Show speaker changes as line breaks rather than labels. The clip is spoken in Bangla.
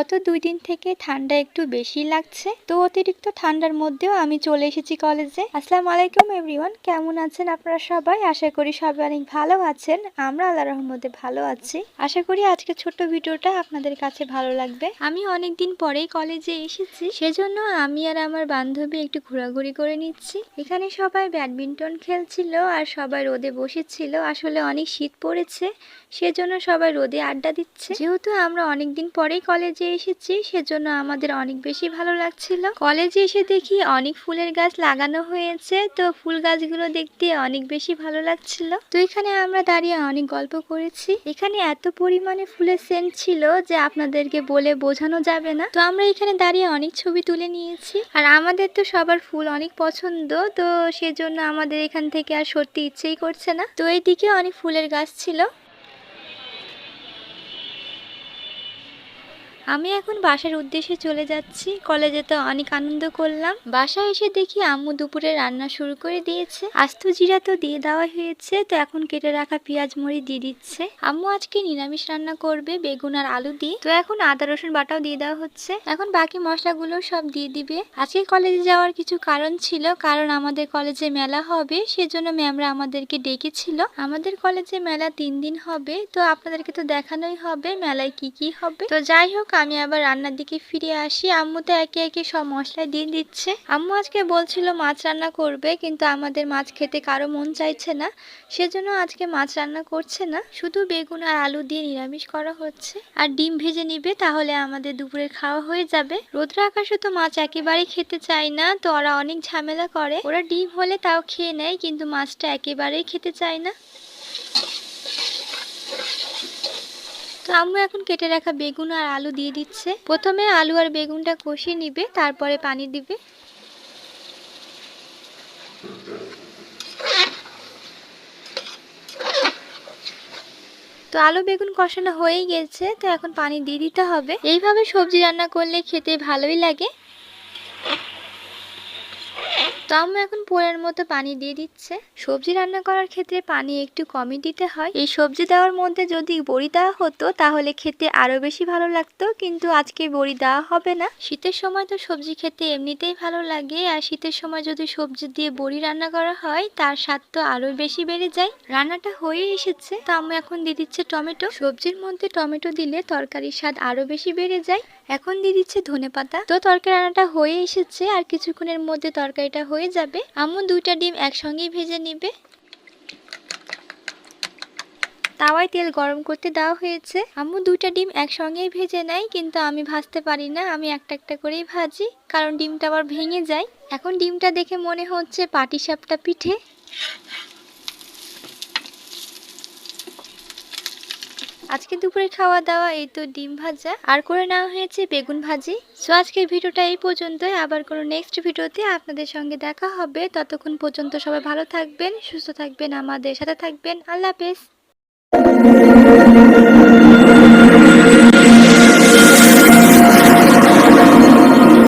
গত দুই দিন থেকে ঠান্ডা একটু বেশি লাগছে, তো অতিরিক্ত ঠান্ডার মধ্যেও আমি চলে এসেছি কলেজে। আসসালামু আলাইকুম, এভরিওয়ান। কেমন আছেন আপনারা সবাই? আশা করি সবাই অনেক ভালো আছেন। আমরা আল্লাহ রহমতে ভালো আছি। আশা করি আজকে ছোট্ট ভিডিওটা আপনাদের কাছে ভালো লাগবে। আমি অনেক দিন পরেই কলেজে এসেছি, সেজন্য আমি আর আমার বান্ধবী একটু ঘোরাঘুরি করে নিচ্ছি। এখানে সবাই ব্যাডমিন্টন খেলছিল আর সবাই রোদে বসেছিল। আসলে অনেক শীত পড়েছে, সেজন্য সবাই রোদে আড্ডা দিচ্ছে। যেহেতু আমরা অনেক দিন পরেই কলেজে এসেছি, সেজন্য আমাদের অনেক বেশি ভালো লাগছিল। কলেজে এসে দেখি অনেক ফুলের গাছ লাগানো হয়েছে, তো ফুল গাছগুলো দেখতে অনেক বেশি ভালো লাগছিল। তো এখানে আমরা দাঁড়িয়ে অনেক গল্প করেছি। এখানে এত পরিমাণে ফুলের সেন্ট ছিল যে আপনাদেরকে বলে বোঝানো যাবে না। তো আমরা এখানে দাঁড়িয়ে অনেক ছবি তুলে নিয়েছি। আর আমাদের তো সবার ফুল অনেক পছন্দ, তো সেজন্য আমাদের এখান থেকে আর সত্যি ইচ্ছেই করছে না। তো এইদিকে অনেক ফুলের গাছ ছিল। আমি এখন বাসার উদ্দেশ্যে চলে যাচ্ছি। কলেজে তো অনেক আনন্দ করলাম। বাসায় এসে দেখি আম্মু দুপুরে রান্না শুরু করে দিয়েছে। আস্ত জিরা তো দিয়ে দেওয়া হয়েছে। তো এখন কেটে রাখা পেঁয়াজ মরি দিয়ে দিচ্ছে। আম্মু আজকে নিরামিষ রান্না করবে, বেগুন আর আলু দিয়ে। তো এখন আদা, রসুন বাটাও দিয়ে দেওয়া হচ্ছে। এখন বাকি মশলাগুলো সব দিয়ে দিবে। আজকে কলেজে যাওয়ার কিছু কারণ ছিল। কারণ আমাদের কলেজে মেলা হবে, সেজন্য ম্যামরা আমাদেরকে ডেকেছিল। আমাদের কলেজে মেলা তিন দিন হবে। তো আপনাদেরকে তো দেখানোই হবে, মেলায় কি কি হবে। তো যাই হোক আমি আবার রান্নার দিকে ফিরে আসি। আম্মু তো একে একে সব মশলা দিয়ে দিচ্ছে। আম্মু আজকে বলছিল মাছ রান্না করবে, কিন্তু আমাদের মাছ খেতে কারও মন চাইছে না। সেজন্য আজকে মাছ রান্না করছে না। শুধু বেগুন আর আলু দিয়ে নিরামিষ করা হচ্ছে। আর ডিম ভেজে নিবে, তাহলে আমাদের দুপুরের খাওয়া হয়ে যাবে। রোদ্র আকাশে তো মাছ একেবারেই খেতে চায় না, তো ওরা অনেক ঝামেলা করে। ওরা ডিম হলে তাও খেয়ে নেয়, কিন্তু মাছটা একেবারেই খেতে চায় না। তো এখন কেটে রাখা বেগুন আর আলু দিয়ে দিচ্ছে। প্রথমে আলু আর বেগুনটা কষিয়ে নিবে, তারপরে পানি দিবে। তো আলু বেগুন কষানো হয়েই গেছে, তো এখন পানি দিয়ে দিতে হবে। এইভাবে সবজি রান্না করলে খেতে ভালোই লাগে। তো আম্মু এখন পোড়ার মতো পানি দিয়ে দিচ্ছে। সবজি রান্না করার ক্ষেত্রে পানি একটু কমই দিতে হয়। এই সবজি দেওয়ার মধ্যে যদি বড়ি দেওয়া হতো, তাহলে খেতে আরও বেশি ভালো লাগতো, কিন্তু আজকে বড়ি দেওয়া হবে না। শীতের সময় তো সবজি খেতে এমনিতেই ভালো লাগে, আর শীতের সময় যদি সবজি দিয়ে বড়ি রান্না করা হয়, তার স্বাদ তো আরও বেশি বেড়ে যায়। রান্নাটা হয়ে এসেছে। তো আম্মু এখন দিয়ে দিচ্ছে টমেটো। সবজির মধ্যে টমেটো দিলে তরকারির স্বাদ আরও বেশি বেড়ে যায়। এখন দিয়ে দিচ্ছে ধনে পাতা। তো তরকারি রান্নাটা হয়ে এসেছে, আর কিছুক্ষণের মধ্যে তরকারিটা হয়ে যাবে। আম্মু দুইটা ডিম একসঙ্গেই ভেজে নিবে। তাওয়ায় তেল গরম করতে দেওয়া হয়েছে। আম্মু দুইটা ডিম একসঙ্গেই ভেজে নেয়, কিন্তু আমি ভাজতে পারি না। আমি একটা একটা করেই ভাজি, কারণ ডিমটা আবার ভেঙে যায়। এখন ডিমটা দেখে মনে হচ্ছে পাটিসাপটা পিঠে। আজকে দুপুরে খাওয়া দাওয়া এই তো ডিম ভাজা। আর করে নেওয়া হয়েছে বেগুন ভাজি। সো আজকের ভিডিওটা এই পর্যন্তই। আবার কোনো নেক্সট ভিডিওতে আপনাদের সঙ্গে দেখা হবে। ততক্ষণ পর্যন্ত সবাই ভালো থাকবেন, সুস্থ থাকবেন, আমাদের সাথে থাকবেন। আল্লাহ হাফেজ।